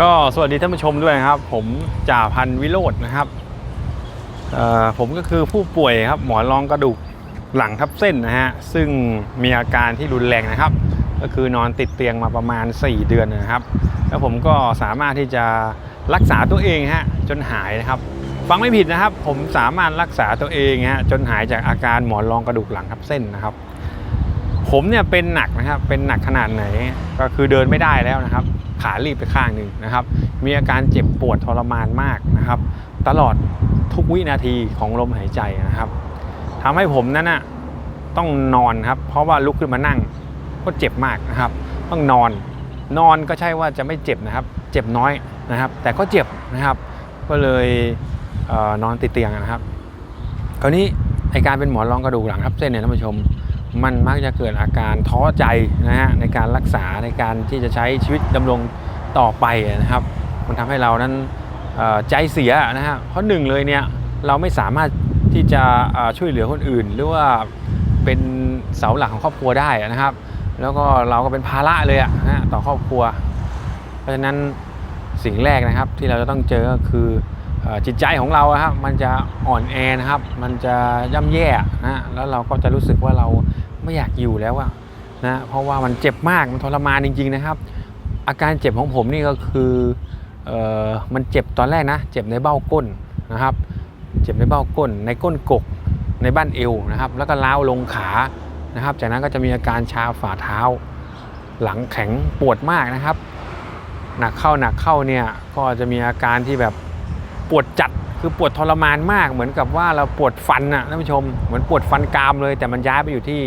ก็สวัสดีท่านผู้ชมด้วยนะครับ ผมจ่าพันวิโรจน์นะครับผมก็คือผู้ป่วยครับหมอนรองกระดูกหลังทับเส้นนะฮะซึ่งมีอาการที่รุนแรงนะครับ ก็คือนอนติดเตียงมาประมาณ 4 เดือนนะครับ แล้วผมก็สามารถที่จะรักษาตัวเองฮะจนหายนะครับ ฟังไม่ผิดนะครับ ผมสามารถรักษาตัวเองฮะจนหายจากอาการหมอนรองกระดูกหลังทับเส้นนะครับ ผมเนี่ยเป็นหนักนะครับ เป็นหนักขนาดไหน ก็คือเดินไม่ได้แล้วนะครับ ขาลีบไปข้างหนึ่งนะครับ มีอาการเจ็บปวดทรมานมากนะครับ ตลอดทุกวินาทีของลมหายใจนะครับทำให้ผมนั้นน่ะต้องนอนครับ เพราะว่าลุกขึ้นมานั่งก็เจ็บมากนะครับ ต้องนอน นอนก็ใช่ว่าจะไม่เจ็บนะครับ เจ็บน้อยนะครับ แต่ก็เจ็บนะครับ ก็เลยเออนอนติดเตียงนะครับ คราวนี้ไอการเป็นหมอนรองกระดูกหลังทับเส้นเนี่ยท่านผู้ชม มันมักจะเกิดอาการท้อใจนะฮะในการรักษาในการที่จะใช้ชีวิตดำรงต่อไปนะครับ มันทำให้เรานั้นใจเสียนะฮะเพราะหนึ่งเลยเนี่ยเราไม่สามารถที่จะช่วยเหลือคนอื่น หรือว่าเป็นเสาหลักของครอบครัวได้นะครับ แล้วก็เราก็เป็นภาระเลยอะนะฮะต่อครอบครัว เพราะฉะนั้นสิ่งแรกนะครับที่เราจะต้องเจอก็คืออจิตใจของเราครับมันจะอ่อนแอนะครับ มันจะย่ำแย่นะฮะแล้วเราก็จะรู้สึกว่าเรา ไม่อยากอยู่แล้วอะนะเพราะว่ามันเจ็บมากมันทรมานจริง ๆนะครับ อาการเจ็บของผมนี่ก็คือเออมันเจ็บตอนแรกนะ เจ็บในเบ้าก้นนะครับ เจ็บในเบ้าก้น ในก้นกกในบ้านเอวนะครับ แล้วก็ล้าวลงขานะครับ จากนั้นก็จะมีอาการชาฝ่าเท้า หลังแข็งปวดมากนะครับ หนักเข้าหนักเข้าเนี่ยก็จะมีอาการที่แบบปวดจัด คือปวดทรมานมากเหมือนกับว่าเราปวดฟันนะท่านผู้ชมเหมือนปวดฟันกรามเลย แต่มันย้ายไปอยู่ที่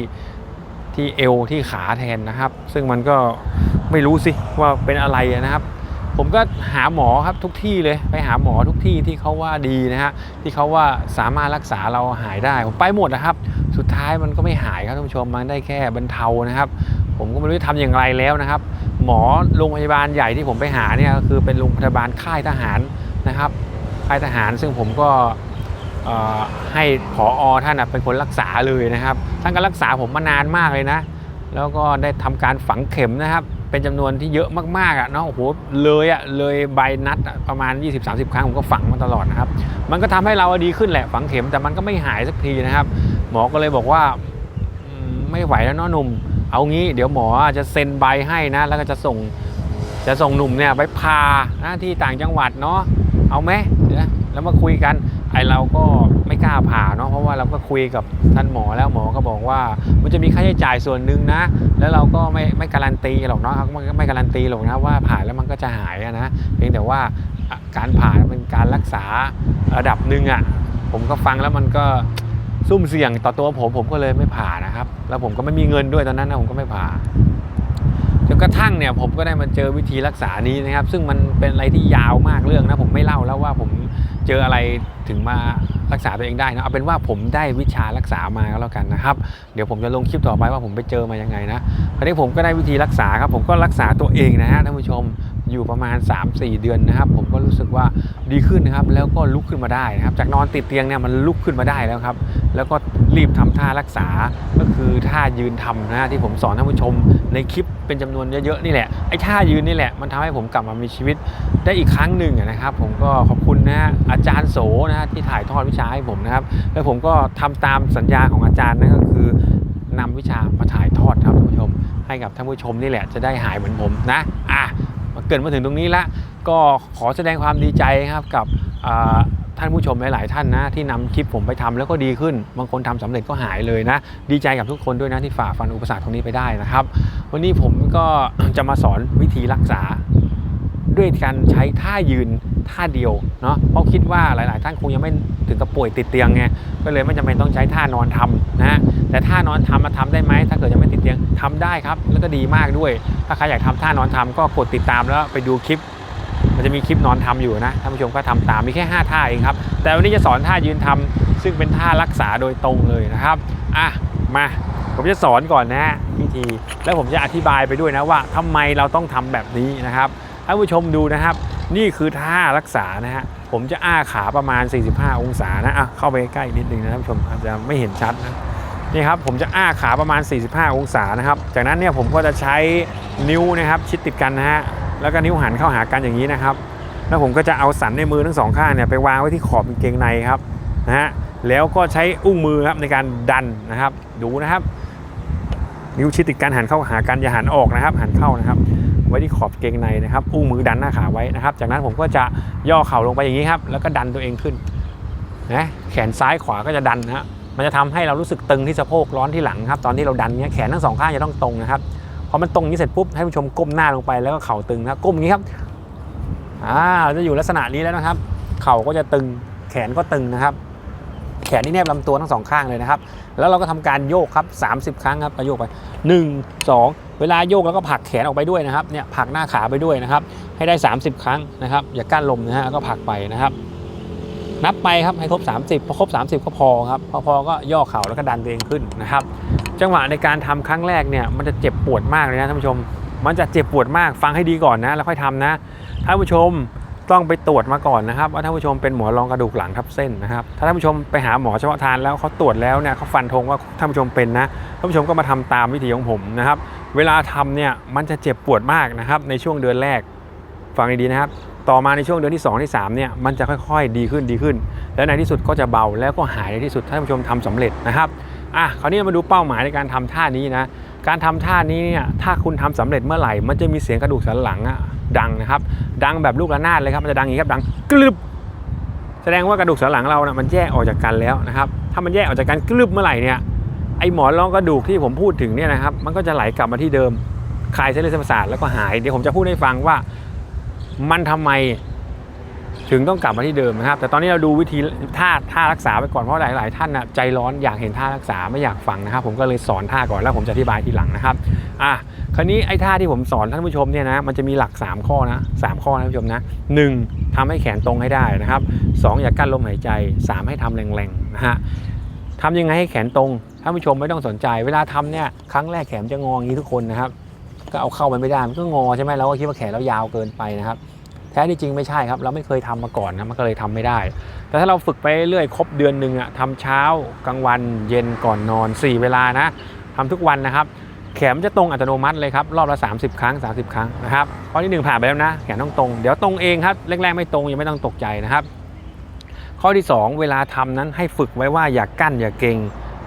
ที่เอวที่ขาแทนนะครับ ซึ่งมันก็ไม่รู้สิว่าเป็นอะไรนะครับ ผมก็หาหมอครับทุกที่เลยไปหาหมอทุกที่ที่เขาว่าดีนะฮะที่เขาว่าสามารถรักษาเราหายได้ผมไปหมดนะครับ สุดท้ายมันก็ไม่หายครับท่านผู้ชมมันได้แค่บรรเทานะครับ ผมก็ไม่รู้จะทำอย่างไรแล้วนะครับ หมอโรงพยาบาลใหญ่ที่ผมไปหาเนี่ยก็คือเป็นโรงพยาบาลค่ายทหารนะครับ ค่ายทหาร ซึ่งผมก็ให้ผออท่านเป็นคนรักษาเลยนะครับ ท่านก็รักษาผมมานานมากเลยนะ แล้วก็ได้ทำการฝังเข็มนะครับ เป็นจำนวนที่เยอะมากๆอะเนาะโอ้โหเลยอะเลยใบนัดประมาณ 20-30 ครั้งผมก็ฝังมาตลอดนะครับ มันก็ทำให้เราดีขึ้นแหละฝังเข็มแต่มันก็ไม่หายสักทีนะครับ หมอก็เลยบอกว่าไม่ไหวแล้วเนาะหนุ่ม เอางี้เดี๋ยวหมอจะเซ็นใบให้นะ แล้วก็จะส่งจะส่งหนุ่มเนี่ยไปพาน้าที่ต่างจังหวัดเนาะเอาไหม เดี๋ยวแล้วมาคุยกัน ไอเราก็ไม่กล้าผ่าเนาะ เพราะว่าเราก็คุยกับท่านหมอแล้วหมอก็บอกว่า มันจะมีค่าใช้จ่ายส่วนหนึ่งนะ แล้วเราก็ไม่ไม่การันตีหรอกเนาะไม่การันตีหรอกนะว่าผ่าแล้วมันก็จะหายนะ เพียงแต่ว่าการผ่าเป็นการรักษาระดับหนึ่งอะ่ะ ผมก็ฟังแล้วมันก็ซุ่มเสี่ยงต่อตัวผมผมก็เลยไม่ผ่านะครับ แล้วผมก็ไม่มีเงินด้วยตอนนั้นนะผมก็ไม่ผ่าจนกระทั่งเนี่ยผมก็ได้มาเจอวิธีรักษานี้นะครับ ซึ่งมันเป็นอะไรที่ยาวมากเรื่องนะผมไม่เล่าแล้วว่าผม เจออะไรถึงมารักษาตัวเองได้นะเอาเป็นว่าผมได้วิชารักษามาก็แล้วกันนะครับ เดี๋ยวผมจะลงคลิปต่อไปว่าผมไปเจอมายังไงนะคราวนี้ผมก็ได้วิธีรักษาครับ ผมก็รักษาตัวเองนะฮะท่านผู้ชมอยู่ประมาณ 3-4 เดือนนะครับ ผมก็รู้สึกว่าดีขึ้นนะครับ แล้วก็ลุกขึ้นมาได้นะครับ จากนอนติดเตียงเนี่ยมันลุกขึ้นมาได้แล้วครับ แล้วก็รีบทำท่ารักษาก็คือท่ายืนทำนะฮะที่ผมสอนท่านผู้ชม ในคลิปเป็นจำนวนเยอะๆนี่แหละไอ้ท่ายืนนี่แหละมันทำให้ผมกลับมามีชีวิตได้อีกครั้งหนึ่งนะครับ ผมก็ขอบคุณนะฮะอาจารย์โสนะฮะที่ถ่ายทอดวิชาให้ผมนะครับ แล้วผมก็ทำตามสัญญาของอาจารย์นั่นก็คือนำวิชามาถ่ายทอดครับท่านผู้ชม ให้กับท่านผู้ชมนี่แหละจะได้หายเหมือนผมนะอะมาเกิดมาถึงตรงนี้ละก็ขอแสดงความดีใจครับกับ ท่านผู้ชมหลาย ๆ ท่านนะที่นำคลิปผมไปทำแล้วก็ดีขึ้น บางคนทำสำเร็จก็หายเลยนะ ดีใจกับทุกคนด้วยนะที่ฝ่าฟันอุปสรรคตรงนี้ไปได้นะครับ วันนี้ผมก็จะมาสอนวิธีรักษา ด้วยการใช้ท่ายืนท่าเดียวเนาะเพราะคิดว่าหลาย ๆ ท่านคงยังไม่ถึงกับป่วยติดเตียงไงก็เลยไม่จำเป็นต้องใช้ท่านอนทำนะแต่ท่านอนทำมาทำได้ไหมถ้าเกิดยังไม่ติดเตียงทำได้ครับ แล้วก็ดีมากด้วย ถ้าใครอยากทำท่านอนทำก็กดติดตามแล้วไปดูคลิป มันจะมีคลิปนอนทำอยู่นะท่านผู้ชมก็ทำตามมีแค่ 5 ท่าเองครับ แต่วันนี้จะสอนท่ายืนทำซึ่งเป็นท่ารักษาโดยตรงเลยนะครับอะมาผมจะสอนก่อนนะวิธี แล้วผมจะอธิบายไปด้วยนะว่าทำไมเราต้องทำแบบนี้นะครับท่านผู้ชมดูนะครับ นี่คือท่ารักษานะฮะผมจะอ้าขาประมาณ 45 องศานะอะเข้าไปใกล้นิดนึงนะท่านผู้ชมอาจจะไม่เห็นชัดนะนี่ครับผมจะอ้าขาประมาณ 45 องศานะครับ จากนั้นเนี่ยผมก็จะใช้นิ้วนะครับชิดติดกันนะฮะ แล้วก็นิ้วหันเข้าหากันอย่างนี้นะครับ แล้วผมก็จะเอาสันในมือทั้งสองข้างเนี่ยไปวางไว้ที่ขอบกางเกงในครับนะฮะแล้วก็ใช้อุ้งมือครับในการดันนะครับ ดูนะครับ นิ้วชิดติดกันหันเข้าหากันอย่าหันออกนะครับ หันเข้านะครับ ไว้ที่ขอบเกงในนะครับ อุ้งมือดันหน้าขาไว้นะครับ จากนั้นผมก็จะย่อเข่าลงไปอย่างนี้ครับ แล้วก็ดันตัวเองขึ้นนะแขนซ้ายขวาก็จะดันนะมันจะทำให้เรารู้สึกตึงที่สะโพกร้อนที่หลังครับ ตอนที่เราดันเนี้ยแขนทั้งสองข้างจะต้องตรงนะครับ พอมันตรงนี้เสร็จปุ๊บให้ผู้ชมก้มหน้าลงไปแล้วก็เข่าตึงนะครับก้มอย่างนี้ครับอ่าเราจะอยู่ลักษณะนี้แล้วนะครับ เข่าก็จะตึงแขนก็ตึงนะครับ แขนนี่แนบลำตัวทั้งสองข้างเลยนะครับ แล้วเราก็ทำการโยกครับ 30 ครั้งครับโยกไป 1 2 เวลาโยกแล้วก็ผลักแขนออกไปด้วยนะครับเนี่ยผลักหน้าขาไปด้วยนะครับ ให้ได้ 30 ครั้งนะครับ อย่ากั้นลมนะฮะก็ผลักไปนะครับ นับไปครับให้ครบ 30พอครบ 30 ก็พอครับพอพอก็ย่อเข่าแล้วก็ดันตัวเองขึ้นนะครับ จังหวะในการทำครั้งแรกเนี่ยมันจะเจ็บปวดมากเลยนะท่านผู้ชม มันจะเจ็บปวดมากฟังให้ดีก่อนนะ แล้วค่อยทำนะท่านผู้ชมต้องไปตรวจมาก่อนนะครับว่าท่านผู้ชมเป็นหมอรองกระดูกหลังทับเส้นนะครับถ้าท่านผู้ชมไปหาหมอเฉพาะทางแล้วเขาตรวจแล้วเนี่ยเขาฟันธงว่าท่านผู้ชมเป็นนะท่านผู้ชมก็มาทำตามวิธีของผมนะครับเวลาทำเนี่ยมันจะเจ็บปวดมากนะครับในช่วงเดือนแรกฟังให้ดีนะครับ ต่อมาในช่วงเดือนที่ 2 ที่3เนี่ยมันจะค่อยๆ ดีขึ้นดีขึ้น และในที่สุดก็จะเบาแล้วก็หายในที่สุดถ้าท่านผู้ชมทำสำเร็จนะครับอะคราวนี้มาดูเป้าหมายในการทำท่านี้นะการทำท่านี้เนี่ยถ้าคุณทำสำเร็จเมื่อไหร่ มันจะมีเสียงกระดูกสันหลังอะดังนะครับ ดังแบบลูกระนาดเลยครับมันจะดังอย่างนี้ครับดังกรึบแสดงว่ากระดูกสันหลังเรานะมันแยกออกจากกันแล้วนะครับถ้ามันแยกออกจากกันกรึบเมื่อไหร่เนี่ยไอหมอนรองกระดูกที่ผมพูดถึงเนี่ยนะครับมันก็จะไหลกลับมาที่เดิมคลายเส้นเลือดเส้นประสาทแล้วก็หายเดี๋ยวผมจะพูดให้ฟังว่า มันทำไมถึงต้องกลับมาที่เดิมนะครับ แต่ตอนนี้เราดูวิธีท่าท่ารักษาไปก่อนเพราะหลาย ๆ ท่านนะใจร้อนอยากเห็นท่ารักษาไม่อยากฟังนะครับ ผมก็เลยสอนท่าก่อนแล้วผมจะอธิบายทีหลังนะครับอะคราวนี้ไอ้ท่าที่ผมสอนท่านผู้ชมเนี่ยนะมันจะมีหลัก 3 ข้อนะสามข้อนะท่านผู้ชมนะหนึ่งทำให้แขนตรงให้ได้นะครับสองอย่ากั้นลมหายใจสามให้ทำแรงๆนะฮะทำยังไงให้แขนตรงท่านผู้ชมไม่ต้องสนใจ เวลาทำเนี่ยครั้งแรกแขนจะงออย่างนี้ทุกคนนะครับ ก็เอาเข้ามันไม่ได้มันก็งอใช่ไหมเราก็คิดว่าแขนเรายาวเกินไปนะครับแท้ที่จริงไม่ใช่ครับ เราไม่เคยทำมาก่อนนะมันก็เลยทำไม่ได้ แต่ถ้าเราฝึกไปเรื่อยๆครบเดือนหนึ่งอะทำเช้ากลางวันเย็นก่อนนอน 4 เวลานะทำทุกวันนะครับ แขนจะตรงอัตโนมัติเลยครับรอบละ 30 ครั้ง 30 ครั้งนะครับข้อที่หนึ่งผ่านไปแล้วนะ แขนต้องตรง เดี๋ยวตรงเองครับแรกๆไม่ตรงยังไม่ต้องตกใจนะครับ ข้อที่ 2 เวลาทำนั้นให้ฝึกไว้ว่าอย่ากั้นอย่าเกรง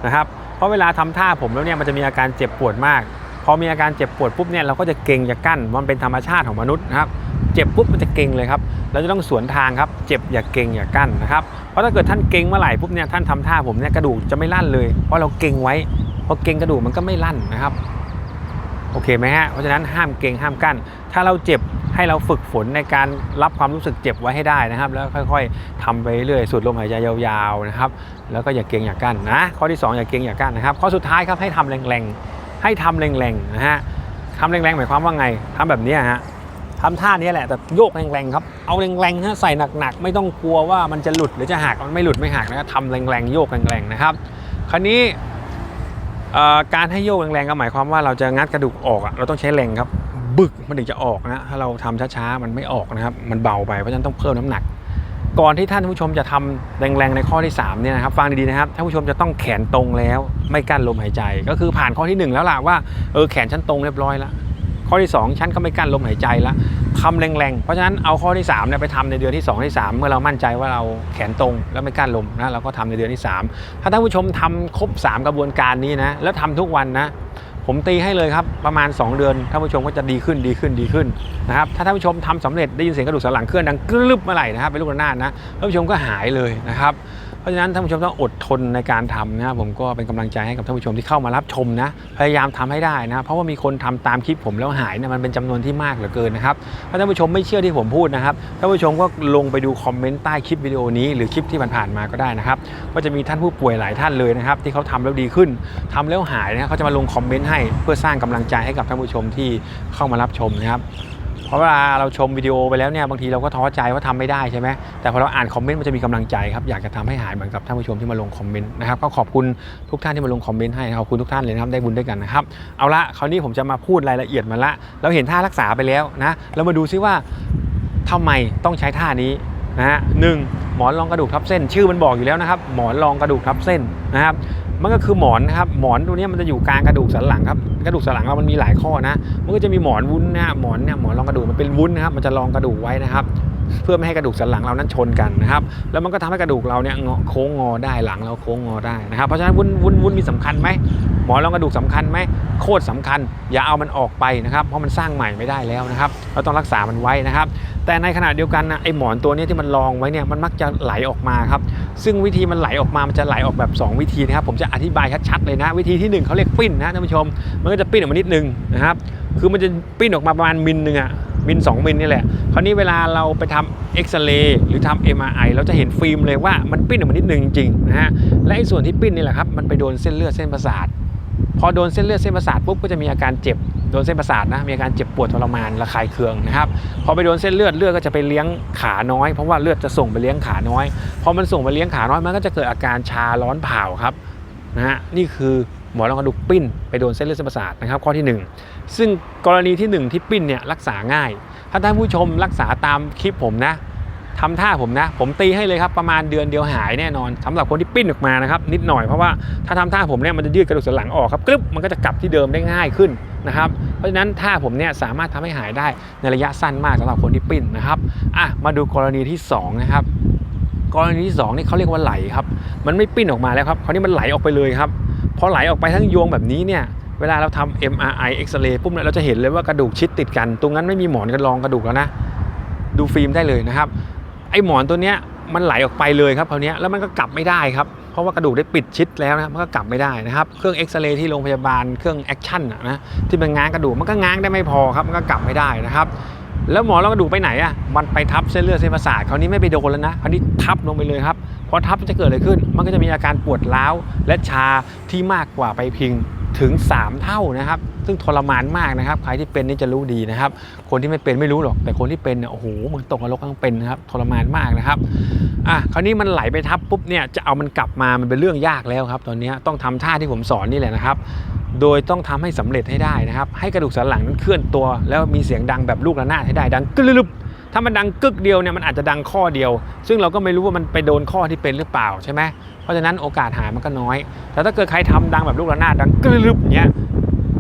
นะครับเพราะเวลาทำท่าผมแล้วเนี่ยมันจะมีอาการเจ็บปวดมาก อมีอาการเจ็บปวดปุ๊บเนี่ยเราก็จะเกรงจะกั้นมันเป็นธรรมชาติของมนุษย์นะครับเจ็บปุ๊บมันจะเกรงเลยครับเราจะต้องสวนทางครับเจ็บอย่าเกรงอย่ากั้นนะครับเพราะถ้าเกิดท่านเกรงเมื่อไหร่ปุ๊บเนี่ยท่านทำท่าผมเนี่ยกระดูกจะไม่ลั่นเลยเพราะเราเกรงไว้พอเกรงกระดูกมันก็ไม่ลั่นนะครับโอเคไหมฮะเพราะฉะนั้นห้ามเกรงห้ามกั้น ถ้าเราเจ็บให้เราฝึกฝนในการรับความรู้สึกเจ็บไว้ให้ได้นะครับ แล้วค่อยๆทำไปเรื่อยสูดลมหายใจยาวๆนะครับ แล้วก็อย่าเกรงอย่ากั้นนะข้อที่สองอย่าเกรงอย่ากั้นนะครับ ข้อสุดท้ายครับให้ทำแรงๆ ให้ทำแรงๆนะฮะทำแรงๆหมายความว่าไงทำแบบนี้ฮะทำท่านี้แหละแต่โยกแรงๆครับเอาแรงๆฮะใส่หนักๆ ไม่ต้องกลัวว่ามันจะหลุดหรือจะหักมันไม่หลุดไม่หักนะครับทำแรงๆโยกแรงๆนะครับ คราวนี้เอ่อการให้โยกแรงๆก็หมายความว่าเราจะงัดกระดูกออกอะเราต้องใช้แรงครับ บึกมันถึงจะออกนะถ้าเราทำช้าๆมันไม่ออกนะครับ มันเบาไปเพราะฉะนั้นต้องเพิ่มน้ำหนัก ก่อนที่ท่านผู้ชมจะทำแรงๆในข้อที่3เนี่ยนะครับฟังดีๆนะครับท่านผู้ชมจะต้องแขนตรงแล้วไม่กั้นลมหายใจ ก็คือผ่านข้อที่หนึ่งแล้วล่ะว่าเออแขนฉันตรงเรียบร้อยแล้วข้อที่ 2 ฉันก็ไม่กั้นลมหายใจแล้วทำแรงๆ เพราะฉะนั้นเอาข้อที่3เนี่ยไปทำในเดือนที่ 2 ที่ 3 เมื่อเรามั่นใจว่าเราแขนตรงแล้วไม่กั้นลมนะเราก็ทำในเดือนที่ 3 ถ้าท่านผู้ชมทำครบ 3 กระบวนการนี้นะแล้วทำทุกวันนะ ผมตีให้เลยครับประมาณ 2 เดือนท่านผู้ชมก็จะดีขึ้นดีขึ้นดีขึ้นนะครับถ้าท่านผู้ชมทำสำเร็จได้ยินเสียงกระดูกสันหลังเคลื่อนดังกรึบเมื่อไหร่นะครับเป็นลูกระนาดนะท่านผู้ชมก็หายเลยนะครับ เพราะฉะนั้นท่านผู้ชมต้องอดทนในการทำนะครับผมก็เป็นกำลังใจให้กับท่านผู้ชมที่เข้ามารับชมนะพยายามทำให้ได้นะเพราะว่ามีคนทำตามคลิปผมแล้วหายนี่ยมันเป็นจำนวนที่มากเหลือเกินนะครับถ้าท่านผู้ชมไม่เชื่อที่ผมพูดนะครับท่านผู้ชมก็ลงไปดูคอมเมนต์ใต้คลิปวิดีโอนี้หรือคลิปที่ผ่านๆมาก็ได้นะครับก็จะมีท่านผู้ป่วยหลายท่านเลยนะครับที่เขาทำแล้วดีขึ้นทำแล้วหายนะเขาจะมาลงคอมเมนต์ให้เพื่อสร้างกำลังใจให้กับท่านผู้ชมที่เข้ามารับชมนะครับ เพราะเวลาเราชมวิดีโอไปแล้วเนี่ยบางทีเราก็ท้อใจว่าทำไม่ได้ใช่ไหมแต่พอเราอ่านคอมเมนต์มันจะมีกำลังใจครับอยากจะทำให้หายเหมือนกับท่านผู้ชมที่มาลงคอมเมนต์นะครับก็ขอบคุณทุกท่านที่มาลงคอมเมนต์ให้ขอบคุณทุกท่านเลยนะครับได้บุญด้วยกันนะครับเอาละคราวนี้ผมจะมาพูดรายละเอียดมาละเราเห็นท่ารักษาไปแล้วนะเรามาดูซิว่าทำไมต้องใช้ท่านี้นะฮะหนึ่งหมอนรองกระดูกทับเส้น ชื่อมันบอกอยู่แล้วนะครับ หมอนรองกระดูกทับเส้นนะครับ มันก็คือหมอนนะครับหมอนตัวนี้มันจะอยู่กลางกระดูกสันหลังครับกระดูกสันหลังเรามันมีหลายข้อนะ มันก็จะมีหมอนวุ้นนะหมอนเนี่ยหมอนรองกระดูกมันเป็นวุ้นนะครับมันจะรองกระดูกไว้นะครับ เพื่อไม่ให้กระดูกสันหลังเรานั้นชนกันนะครับ แล้วมันก็ทำให้กระดูกเราเนี่ยโค้งงอได้หลังเราโค้งงอได้นะครับ เพราะฉะนั้นวุ้นวุ้นวุ้นมีสำคัญไหมหมอนรองกระดูกสำคัญไหมโคตรสำคัญ อย่าเอามันออกไปนะครับ เพราะมันสร้างใหม่ไม่ได้แล้วนะครับ เราต้องรักษามันไว้นะครับ แต่ในขณะเดียวกันนะไอหมอนตัวนี้ที่มันรองไว้เนี่ยมันมักจะไหลออกมาครับซึ่งวิธีมันไหลออกมามันจะไหลออกแบบ 2 วิธีนะครับผมจะอธิบายชัดๆเลยนะ วิธีที่หนึ่งเขาเรียกปิ้นนะท่านผู้ชม มันก็จะปิ้นออกมานิดนึงนะครับคือมันจะปิ้นออกมาประมาณมิลหนึ่งอะมิล2มิลนี่แหละ คราวนี้เวลาเราไปทำเอ็กซเรย์หรือทำ MRI เราจะเห็นฟิล์มเลยว่ามันปิ้นออกมานิดนึงจริงๆนะฮะและไอ้ส่วนที่ปิ้นนี่แหละครับมันไปโดนเส้นเลือดเส้นประสาท พอโดนเส้นเลือดเส้นประสาทปุ๊บก็จะมีอาการเจ็บโดนเส้นประสาทนะมีอาการเจ็บปวดทรมานระคายเคืองนะครับพอไปโดนเส้นเลือดเลือดก็จะไปเลี้ยงขาน้อย เพราะว่าเลือดจะส่งไปเลี้ยงขาน้อยพอมันส่งไปเลี้ยงขาน้อยมันก็จะเกิดอาการชาร้อนเผาครับนะฮะนี่คือหมอนรองกระดูกปิ้นไปโดนเส้นเลือดเส้นประสาทนะครับข้อที่หนึ่งซึ่งกรณีที่หนึ่งที่ปิ้นเนี่ยรักษาง่าย ถ้าท่านผู้ชมรักษาตามคลิปผมนะ ทำท่าผมนะ ผมตีให้เลยครับประมาณเดือนเดียวหายแน่นอนสำหรับคนที่ปิ้นออกมานะครับนิดหน่อยเพราะว่าถ้าทำท่าผมเนี่ยมันจะยืดกระดูกสันหลังออกครับกรึบมันก็จะกลับที่เดิมได้ง่ายขึ้นนะครับเพราะฉะนั้นท่าผมเนี่ยสามารถทำให้หายได้ในระยะสั้นมากสำหรับคนที่ปิ้นนะครับอะมาดูกรณีที่สองนะครับกรณีที่สองนี่เขาเรียกว่าไหลครับมันไม่ปิ้นออกมาแล้วครับคราวนี้มันไหลออกไปเลยครับพอไหลออกไปทั้งยวงแบบนี้เนี่ยเวลาเราทำ MRI X-ray ปุ๊บเนี่ยเราจะเห็นเลยว่ากระดูกชิดติดกัน ตรงนั้นไม่มีหมอนกันรองกระดูกแล้วนะ ดูฟิล์มได้เลยนะครับ ไอ้หมอนตัวเนี้ยมันไหลออกไปเลยครับคราวนี้แล้วมันก็กลับไม่ได้ครับเพราะว่ากระดูกได้ปิดชิดแล้วนะมันก็กลับไม่ได้นะครับเครื่องเอ็กซเรย์ที่โรงพยาบาลเครื่องแอคชั่นนะที่มันง้างกระดูกมันก็ง้างได้ไม่พอครับมันก็กลับไม่ได้นะครับแล้วหมอนรองกระดูกไปไหนอะมันไปทับเส้นเลือดเส้นประสาทคราวนี้ไม่ไปโดนแล้วนะคราวนี้ทับลงไปเลยครับพอทับมันจะเกิดอะไรขึ้น มันก็จะมีอาการปวดร้าวและชาที่มากกว่าไปพิง ถึง 3 เท่านะครับ ซึ่งทรมานมากนะครับ ใครที่เป็นนี่จะรู้ดีนะครับ คนที่ไม่เป็นไม่รู้หรอก แต่คนที่เป็นเนี่ยโอ้โหเหมือนตกนรกก็ต้องเป็นนะครับทรมานมากนะครับอะคราวนี้มันไหลไปทับปุ๊บเนี่ยจะเอามันกลับมามันเป็นเรื่องยากแล้วครับ ตอนนี้ต้องทำท่าที่ผมสอนนี่แหละนะครับ โดยต้องทำให้สำเร็จให้ได้นะครับ ให้กระดูกสันหลังนั้นเคลื่อนตัว แล้วมีเสียงดังแบบลูกระนาดให้ได้ดังกรึบ ถ้ามันดังกึกเดียวเนี่ยมันอาจจะดังข้อเดียว ซึ่งเราก็ไม่รู้ว่ามันไปโดนข้อที่เป็นหรือเปล่าใช่ไหมเพราะฉะนั้นโอกาสหายมันก็น้อย แต่ถ้าเกิดใครทำดังแบบลูกระนาดดังกรึบเงี้ย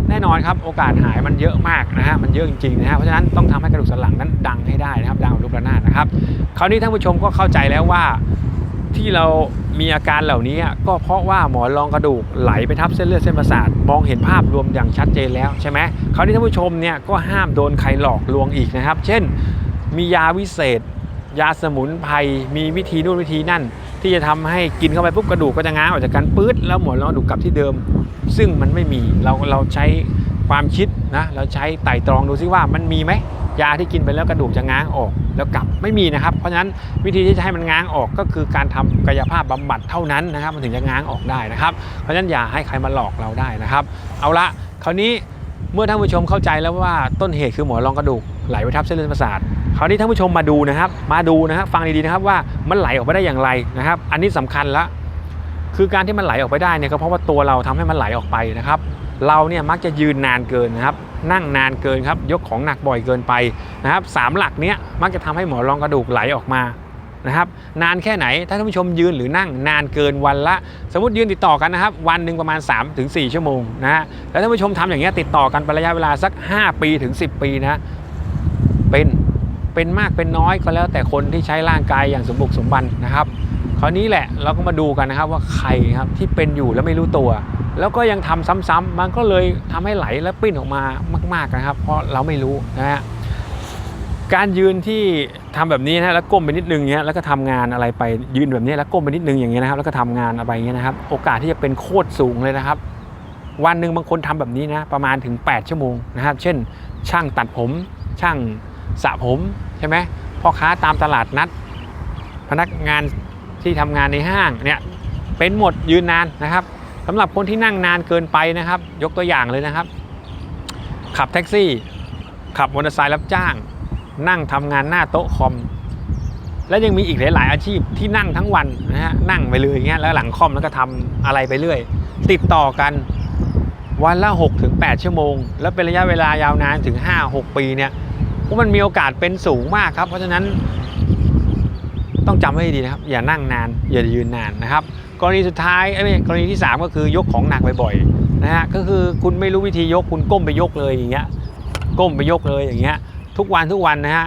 แน่นอนครับโอกาสหายมันเยอะมากนะฮะมันเยอะจริงๆนะฮะเพราะฉะนั้นต้องทำให้กระดูกสันหลังนั้นดังให้ได้นะครับดังแบบลูกระนาดนะครับคราวนี้ท่านผู้ชมก็เข้าใจแล้วว่าที่เรามีอาการเหล่านี้ก็เพราะว่าหมอนรองกระดูกไหลไปทับเส้นเลือดเส้นประสาทมองเห็นภาพรวมอย่างชัดเจนแล้วใช่ไหมคราวนี้ท่านผู้ชมเนี่ยก็ห้ามโดนใครหลอกลวงอีกนะครับ เช่น มียาวิเศษ ยาสมุนไพรมีวิธีนู่นวิธีนั่น ที่จะทำให้กินเข้าไปปุ๊บกระดูกก็จะง้างออกจากกันปื๊ดแล้วหมอนรองกระดูกกลับที่เดิม ซึ่งมันไม่มีเราเราใช้ความคิดนะเราใช้ไต่ตรองดูซิว่ามันมีไหมยาที่กินไปแล้วกระดูกจะง้างออกแล้วกลับไม่มีนะครับ เพราะฉะนั้นวิธีที่จะให้มันง้างออกก็คือการทำกายภาพบำบัดเท่านั้นนะครับ มันถึงจะง้างออกได้นะครับ เพราะฉะนั้นอย่าให้ใครมาหลอกเราได้นะครับ เอาละคราวนี้เมื่อท่านผู้ชมเข้าใจแล้วว่าต้นเหตุคือหมอนรองกระดูก ไหลไปทับเส้นเลือดประสาทคราวนี้ท่านผู้ชมมาดูนะครับ มาดูนะครับฟังดีๆนะครับว่ามันไหลออกไปได้อย่างไรนะครับ อันนี้สำคัญละคือการที่มันไหลออกไปได้เนี่ยก็เพราะว่าตัวเราทำให้มันไหลออกไปนะครับ เราเนี่ยมักจะยืนนานเกินนะครับ นั่งนานเกินครับ ยกของหนักบ่อยเกินไปนะครับสามหลักเนี้ยมักจะทำให้หมอนรองกระดูกไหลออกมานะครับ นานแค่ไหนถ้าท่านผู้ชมยืนหรือนั่งนานเกินวันละ สมมติยืนติดต่อกันนะครับ วันหนึ่งประมาณ 3-4ถึง4ชั่วโมงนะฮะแล้วท่านผู้ชมทำอย่างเงี้ยติดต่อกันเป็นระยะเวลาสัก 5 ปีถึง 10 ปีนะ เป็นเป็นมากเป็นน้อยก็แล้วแต่คนที่ใช้ร่างกายอย่างสมบุกสมบันนะครับคราวนี้แหละเราก็มาดูกันนะครับว่าใครครับที่เป็นอยู่แล้วไม่รู้ตัว แล้วก็ยังทำซ้ำๆมันก็เลยทำให้ไหลและปิ้นออกมามาก ๆนะครับ เพราะเราไม่รู้นะฮะการยืนที่ทำแบบนี้นะแล้วก้มไปนิดนึงเงี้ยแล้วก็ทำงานอะไรไปยืนแบบนี้แล้วก้มไปนิดนึงอย่างเงี้ยนะครับแล้วก็ทำงานอะไรเงี้ยนะครับ โอกาสที่จะเป็นโคตรสูงเลยนะครับ วันหนึ่งบางคนทำแบบนี้นะประมาณถึง 8 ชั่วโมงนะครับ เช่น ช่างตัดผมช่าง สระผมใช่ไหมพ่อค้าตามตลาดนัด พนักงานที่ทำงานในห้างเนี่ยเป็นหมดยืนนานนะครับสำหรับคนที่นั่งนานเกินไปนะครับ ยกตัวอย่างเลยนะครับ ขับแท็กซี่ ขับมอเตอร์ไซค์รับจ้าง นั่งทำงานหน้าโต๊ะคอม และยังมีอีกหลาย ๆ อาชีพที่นั่งทั้งวันนะฮะนั่งไปเลยอย่างเงี้ยแล้วหลังคอมแล้วก็ทำอะไรไปเรื่อย ติดต่อกันวันละ6ถึง8ชั่วโมง แล้วเป็นระยะเวลายาวนานถึง 5-6 ปีเนี่ย วกมันมีโอกาสเป็นสูงมากครับ เพราะฉะนั้นต้องจำไว้ให้ดีนะครับ อย่านั่งนาน อย่ายืนนานนะครับ กรณีสุดท้ายเอ้กรณีที่ 3 ก็คือยกของหนักบ่อยๆนะฮะก็คือคุณไม่รู้วิธียกคุณก้มไปยกเลยอย่างเงี้ยก้มไปยกเลยอย่างเงี้ยทุกวันทุกวันนะฮะ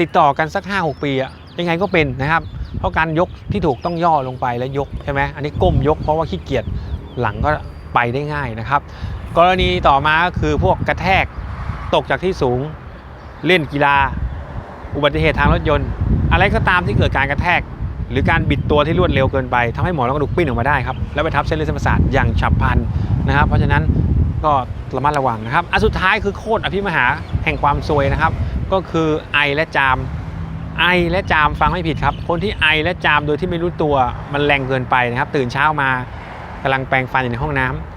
ติดต่อกันสัก 5 6 ปีอะยังไงก็เป็นนะครับ เพราะการยกที่ถูกต้องย่อลงไปแล้วยกใช่ไหมอันนี้ก้มยกเพราะว่าขี้เกียจหลังก็ไปได้ง่ายนะครับ กรณีต่อมาก็คือพวกกระแทกตกจากที่สูง เล่นกีฬา อุบัติเหตุทางรถยนต์ อะไรก็ตามที่เกิดการกระแทก หรือการบิดตัวที่รวดเร็วเกินไปทำให้หมอนรองกระดูกปิ้นออกมาได้ครับแล้วไปทับเส้นเลือดเส้นประสาทอย่างฉับพลันนะครับ เพราะฉะนั้นก็ระมัดระวังนะครับอันสุดท้ายคือโคตรอภิมหาแห่งความซวยนะครับ ก็คือไอและจามไอและจามฟังไม่ผิดครับ คนที่ไอและจามโดยที่ไม่รู้ตัวมันแรงเกินไปนะครับ ตื่นเช้ามากำลังแปรงฟันอยู่ในห้องน้ำ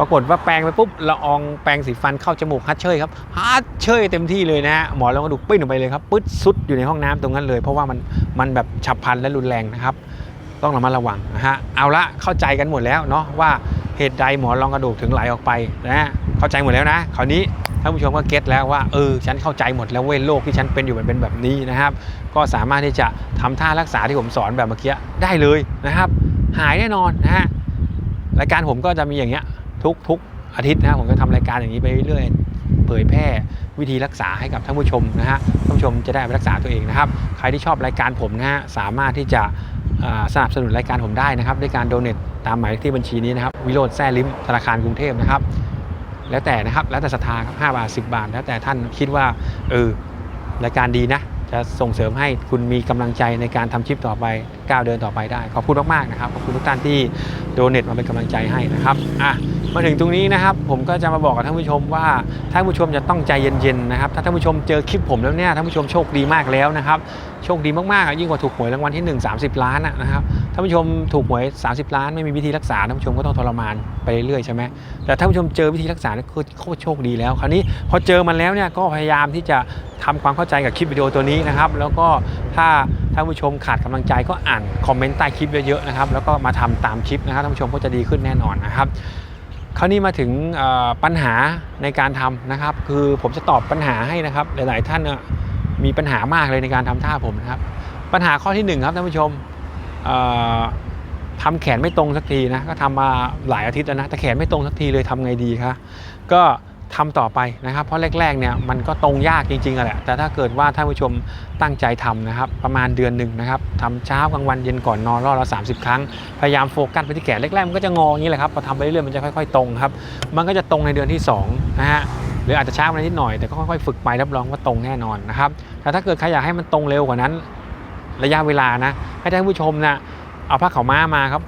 ปรากฏว่าแปรงไปปุ๊บละอองแปรงสีฟันเข้าจมูกฮัดเชยครับฮัดเชยเต็มที่เลยนะฮะหมอนรองกระดูกปิ้นออกไปเลยครับปึ๊ดซุดอยู่ในห้องน้ำตรงนั้นเลย เพราะว่ามันมันแบบฉับพลันและรุนแรงนะครับ ต้องระมัดระวังนะฮะเอาละเข้าใจกันหมดแล้วเนาะว่าเหตุใดหมอนรองกระดูกถึงไหลออกไปนะฮะเข้าใจหมดแล้วนะคราวนี้ท่านผู้ชมก็เก็ตแล้วว่าเออฉันเข้าใจหมดแล้วเว้ยโรคที่ฉันเป็นอยู่มันเป็นแบบนี้นะครับ ก็สามารถที่จะทำท่ารักษาที่ผมสอนแบบเมื่อกี้ได้เลยนะครับ หายแน่นอนนะฮะรายการผมก็จะมีอย่างเงี้ย ทุกทุกอาทิตย์นะผมจะทำรายการอย่างนี้ไปเรื่อยๆเผยแพร่วิธีรักษาให้กับท่านผู้ชมนะฮะท่านผู้ชมจะได้ไปรักษาตัวเองนะครับ ใครที่ชอบรายการผมนะฮะสามารถที่จะสนับสนุนรายการผมได้นะครับด้วยการโดเน a ตามหมายเลขที่บัญชีนี้นะครับ วิโรธแซ่ลิมธนาคารกรุงเทพนะครับ แล้วแต่นะครับแล้วแต่ศรัทธาครับ5บาท10บาท แล้วแต่ท่านคิดว่าเออรายการดีนะ จะส่งเสริมให้คุณมีกำลังใจในการทำคลิปต่อไปก้าวเดินต่อไปได้ ขอบคุณมากๆนะครับขอบคุณทุกท่านที่โดเน a มาเป็นกำลังใจให้นะครับอะ มาถึงตรงนี้นะครับ ผมก็จะมาบอกกับท่านผู้ชมว่าท่านผู้ชมจะต้องใจเย็นๆนะครับถ้าท่านผู้ชมเจอคลิปผมแล้วเนี่ยท่านผู้ชมโชคดีมากแล้วนะครับโชคดีมากๆยิ่งกว่าถูกหวยรางวัลที่ 1 30 ล้านนะครับท่านผู้ชมถูกหวย 30 ล้านไม่มีวิธีรักษาท่านผู้ชมก็ต้องทรมานไปเรื่อยๆใช่ไหมแต่ท่านผู้ชมเจอวิธีรักษาเนี่ยคือโคตรโชคดีแล้ว คราวนี้พอเจอมันแล้วเนี่ยก็พยายามที่จะทำความเข้าใจกับคลิปวิดีโอตัวนี้นะครับ แล้วก็ถ้าท่านผู้ชมขาดกำลังใจก็อ่านคอมเมนต์ใต้คลิปเยอะๆนะครับแล้วก็มาทำตามคลิปนะครับท่านผู้ชมก็จะดีขึ้นแน่นอนนะครับ คราวนี้มาถึงปัญหาในการทำนะครับ คือผมจะตอบปัญหาให้นะครับ หลาย ๆ ท่านมีปัญหามากเลยในการทำท่าผมนะครับ ปัญหาข้อที่หนึ่งครับท่านผู้ชมทำแขนไม่ตรงสักทีนะก็ทำมาหลายอาทิตย์แล้วนะแต่แขนไม่ตรงสักทีเลยทำไงดีคะก็ ทำต่อไปนะครับ เพราะแรกๆเนี่ยมันก็ตรงยากจริงๆแหละแต่ถ้าเกิดว่าท่านผู้ชมตั้งใจทำนะครับ ประมาณเดือนหนึ่งนะครับทำเช้ากลางวันเย็นก่อนนอนรอบละ30ครั้ง พยายามโฟกัสไปที่แขนแรกๆมันก็จะงออย่างนี้แหละครับพอทำไปเรื่อยๆมันจะค่อยๆตรงครับมันก็จะตรงในเดือนที่2นะฮะหรืออาจจะช้ามานิดหน่อยแต่ก็ค่อยๆฝึกไปรับรองว่าตรงแน่นอนนะครับแต่ถ้าเกิดใครอยากให้มันตรงเร็วกว่านั้น ระยะเวลานะให้ท่านผู้ชมนะเอาผ้าขาวม้ามาครับ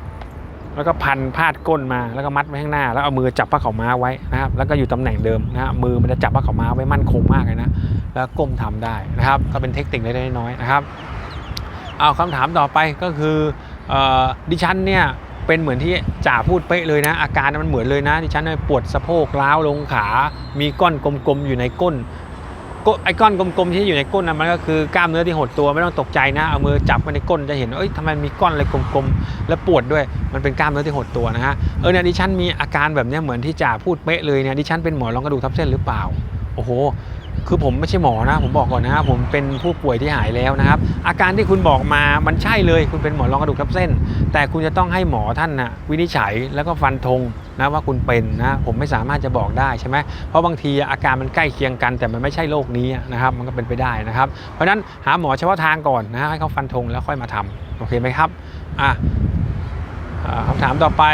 แล้วก็พันพาดก้นมาแล้วก็มัดไว้ข้างหน้า แล้วเอามือจับผ้าขาวม้าไว้นะครับ แล้วก็อยู่ตำแหน่งเดิมนะมือมันจะจับผ้าขาวม้าไว้มั่นคงมากเลยนะแล้วก้มทำได้นะครับ ก็เป็นเทคนิคเล็กน้อยๆนะครับเอาคำถามต่อไปก็คืออดิฉันเนี่ยเป็นเหมือนที่จ่าพูดเป๊ะเลยนะ อาการมันเหมือนเลยนะดิฉันเนี่ยปวดสะโพกล้าวลงขา มีก้อนกลมๆอยู่ในก้น ไอ้ก้อนกลมๆที่อยู่ในก้นนะมันก็คือกล้ามเนื้อที่หดตัวไม่ต้องตกใจนะเอามือจับไปในก้นจะเห็นเอ้ยทำไมมีก้อนอะไรกลมๆแล้วปวดด้วย มันเป็นกล้ามเนื้อที่หดตัวนะฮะเออเนี่ยดิฉันมีอาการแบบนี้เหมือนที่จ่าพูดเป๊ะเลยเนี่ยดิฉันเป็นหมอรองกระดูกทับเส้นหรือเปล่าโอ้โหคือผมไม่ใช่หมอนะ ผมบอกก่อนนะผมเป็นผู้ป่วยที่หายแล้วนะครับ อาการที่คุณบอกมามันใช่เลย คุณเป็นหมอรองกระดูกทับเส้น แต่คุณจะต้องให้หมอท่านนะวินิจฉัยแล้วก็ฟันธง นะว่าคุณเป็นนะผมไม่สามารถจะบอกได้ใช่ไหมเพราะบางทีอาการมันใกล้เคียงกัน แต่มันไม่ใช่โรคนี้นะครับมันก็เป็นไปได้นะครับ เพราะฉะนั้นหาหมอเฉพาะทางก่อนนะให้เขาฟันธงแล้วค่อยมาทำโอเคไหมครับอะคำถามต่อไป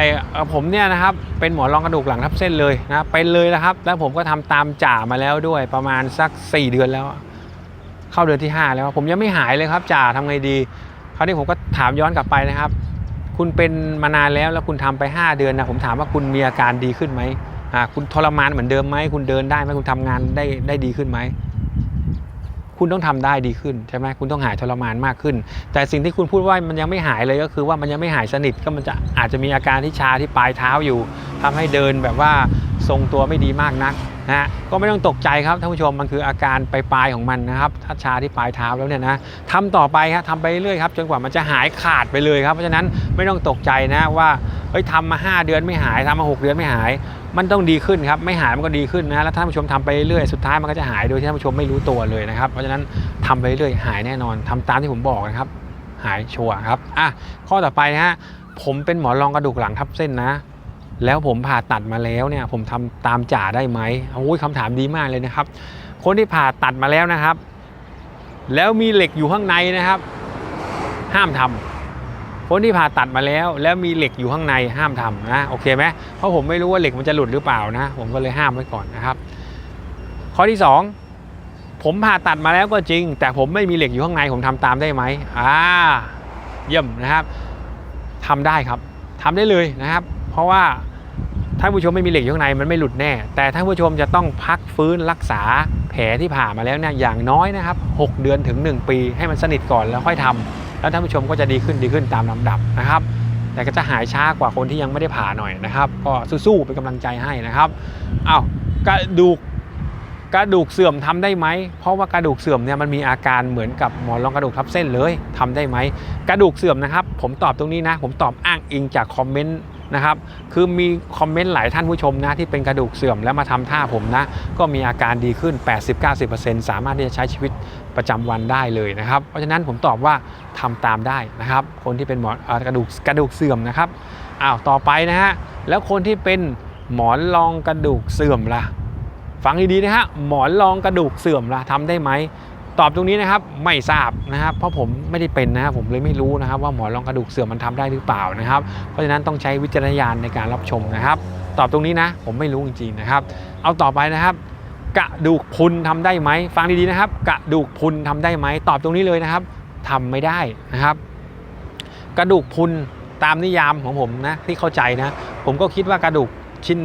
ผมเนี่ยนะครับเป็นหมอนรองกระดูกหลังทับเส้นเลยนะเป็นเลยนะครับ แล้วผมก็ทำตามจ่ามาแล้วด้วยประมาณสัก 4 เดือนแล้ว เข้าเดือนที่ 5 แล้วผมยังไม่หายเลยครับจ่าทำไงดีคราวนี้ผมก็ถามย้อนกลับไปนะครับ คุณเป็นมานานแล้วแล้วคุณทำไป 5 เดือนนะผมถามว่าคุณมีอาการดีขึ้นไหมคุณทรมานเหมือนเดิมไหมคุณเดินได้ไหมคุณทำงานได้ได้ดีขึ้นไหมคุณต้องทำได้ดีขึ้นใช่ไหมคุณต้องหายทรมานมากขึ้น แต่สิ่งที่คุณพูดว่ามันยังไม่หายเลยก็คือว่ามันยังไม่หายสนิทก็มันจะอาจจะมีอาการที่ชาที่ปลายเท้าอยู่ทำให้เดินแบบว่าทรงตัวไม่ดีมากนัก นะฮะก็ไม่ต้องตกใจครับท่านผู้ชมมันคืออาการปลายๆของมันนะครับถ้าชาที่ปลายเท้าแล้วเนี่ยนะทำต่อไปครับทำไปเรื่อยครับจนกว่ามันจะหายขาดไปเลยครับเพราะฉะนั้นไม่ต้องตกใจนะว่าเฮ้ยทำมา 5 เดือนไม่หายทำมา 6 เดือนไม่หาย มันต้องดีขึ้นครับไม่หายมันก็ดีขึ้นนะแล้วท่านผู้ชมทำไปเรื่อยสุดท้ายมันก็จะหายโดยที่ท่านผู้ชมไม่รู้ตัวเลยนะครับเพราะฉะนั้นทำไปเรื่อยหายแน่นอนทำตามที่ผมบอกนะครับหายชัวร์ครับอะข้อต่อไปนะฮะผมเป็นหมอรองกระดูกหลังทับเส้นนะ แล้วผมผ่าตัดมาแล้วเนี่ยผมทำตามจ่าได้ไหมโอ้ยคำถามดีมากเลยนะครับ คนที่ผ่าตัดมาแล้วนะครับ แล้วมีเหล็กอยู่ข้างในนะครับ ห้ามทำคนที่ผ่าตัดมาแล้ว แล้วมีเหล็กอยู่ข้างในห้ามทำนะโอเคไหมเพราะผมไม่รู้ว่าเหล็กมันจะหลุดหรือเปล่านะ ผมก็เลยห้ามไว้ก่อนนะครับ ข้อที่สองผมผ่าตัดมาแล้วก็จริง แต่ผมไม่มีเหล็กอยู่ข้างในผมทำตามได้ไหมอ่าเยี่ยมนะครับทำได้ครับทำได้เลยนะครับ เพราะว่า ถ้าผู้ชมไม่มีเหล็กอยู่ข้างในมันไม่หลุดแน่ แต่ถ้าผู้ชมจะต้องพักฟื้นรักษาแผลที่ผ่ามาแล้วเนี่ยอย่างน้อยนะครับ 6 เดือนถึง 1 ปี ให้มันสนิทก่อนแล้วค่อยทำแล้วท่านผู้ชมก็จะดีขึ้นดีขึ้นตามลำดับนะครับ แต่ก็จะหายช้ากว่าคนที่ยังไม่ได้ผ่าหน่อยนะครับ ก็สู้ๆเป็นกำลังใจให้นะครับอ้าวกระดูกกระดูกเสื่อมทำได้ไหม เพราะว่ากระดูกเสื่อมเนี่ยมันมีอาการเหมือนกับหมอนรองกระดูกทับเส้นเลยทำได้ไหม กระดูกเสื่อมนะครับ ผมตอบตรงนี้นะ ผมตอบอ้างอิงจากคอมเมนต์ นะครับ คือมีคอมเมนต์หลายท่านผู้ชมนะที่เป็นกระดูกเสื่อมแล้วมาทำท่าผมนะ ก็มีอาการดีขึ้น 80-90%สามารถที่จะใช้ชีวิตประจำวันได้เลยนะครับ เพราะฉะนั้นผมตอบว่าทำตามได้นะครับ คนที่เป็นหมอนอกระดูกกระดูกเสื่อมนะครับอ้าวต่อไปนะฮะแล้วคนที่เป็นหมอนรองกระดูกเสื่อมล่ะฟังดีๆนะฮะหมอนรองกระดูกเสื่อมล่ะทำได้ไหม ตอบตรงนี้นะครับไม่ทราบนะครับ เพราะผมไม่ได้เป็นนะครับผมเลยไม่รู้นะครับ ว่าหมอนรองกระดูกเสื่อมมันทำได้หรือเปล่านะครับ เพราะฉะนั้นต้องใช้วิจารณญาณในการรับชมนะครับ ตอบตรงนี้นะ ผมไม่รู้จริงๆนะครับ เอาต่อไปนะครับ กระดูกพุนทำได้ไหมฟังดีๆนะครับ กระดูกพุนทำได้ไหมตอบตรงนี้เลยนะครับทำไม่ได้นะครับ กระดูกพุนตามนิยามของผมนะที่เข้าใจนะ ผมก็คิดว่ากระดูก ชิ้น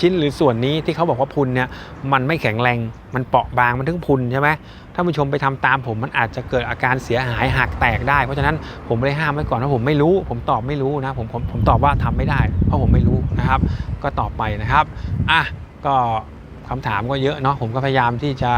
ชิ้นหรือส่วนนี้ที่เขาบอกว่าพุนเนี่ยมันไม่แข็งแรงมันเปราะบางมันถึงพุนใช่ไหมถ้าผู้ชมไปทำตามผมมันอาจจะเกิดอาการเสียหายหักแตกได้ เพราะฉะนั้นผมเลยห้ามไว้ก่อนว่าผมไม่รู้ ผมตอบไม่รู้นะผมผมผมตอบว่าทำไม่ได้ เพราะผมไม่รู้นะครับ ก็ตอบไปนะครับอะก็ คำถามก็เยอะเนาะผมก็พยายามที่จะ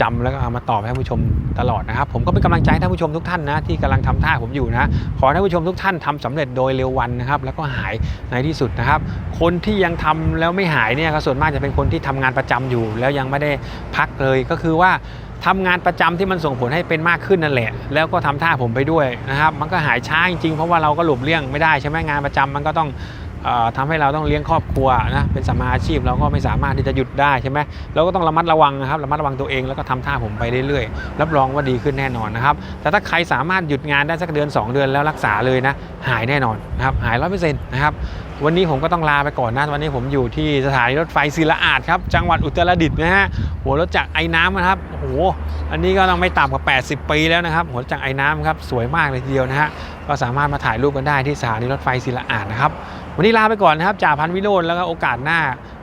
จำแล้วก็เอามาตอบให้ผู้ชมตลอดนะครับ ผมก็เป็นกำลังใจให้ท่านผู้ชมทุกท่านนะที่กำลังทำท่าผมอยู่นะ ขอให้ท่านผู้ชมทุกท่านทำสำเร็จโดยเร็ววันนะครับ แล้วก็หายในที่สุดนะครับ คนที่ยังทำแล้วไม่หายเนี่ยส่วนมากจะเป็นคนที่ทำงานประจำอยู่ แล้วยังไม่ได้พักเลยก็คือว่าทำงานประจำที่มันส่งผลให้เป็นมากขึ้นนั่นแหละ แล้วก็ทำท่าผมไปด้วยนะครับ มันก็หายช้าจริงๆ เพราะว่าเราก็หลบเลี่ยงไม่ได้ใช่ไหมงานประจำมันก็ต้อง ทำให้เราต้องเลี้ยงครอบครัวนะเป็นสมาอาชีพเราก็ไม่สามารถที่จะหยุดได้ใช่ไหมเราก็ต้องระมัดระวังนะครับระมัดระวังตัวเองแล้วก็ทำท่าผมไปเรื่อยๆ รับรองว่าดีขึ้นแน่นอนนะครับแต่ถ้าใครสามารถหยุดงานได้สักเดือน 2 เดือนแล้วรักษาเลยนะหายแน่นอนนะครับหายร้อยเปอร์เซ็นต์นะครับวันนี้ผมก็ต้องลาไปก่อนนะวันนี้ผมอยู่ที่สถานีรถไฟศิลาอาดครับจังหวัดอุตรดิตถ์นะฮะหัวรถจักรไอ้น้ำนะครับโอ้โหอันนี้ก็ต้องไม่ต่ำกว่า 80 ปีแล้วนะครับหัวรถจักรไอ้น้ำครับสวยมากเลยทีเดียวนะฮะก็สามารถมาถ่ายรูปกันได้ที่สถานีรถไฟศิลาอาดนะครับ วันนี้ลาไปก่อนนะครับจ่าพันวิโรจน์แล้วก็โอกาสหน้า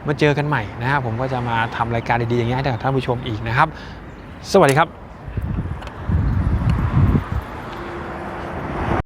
มาเจอกันใหม่นะครับผมก็จะมาทำรายการดีๆอย่างนี้ให้กับท่านผู้ชมอีกนะครับ สวัสดีครับ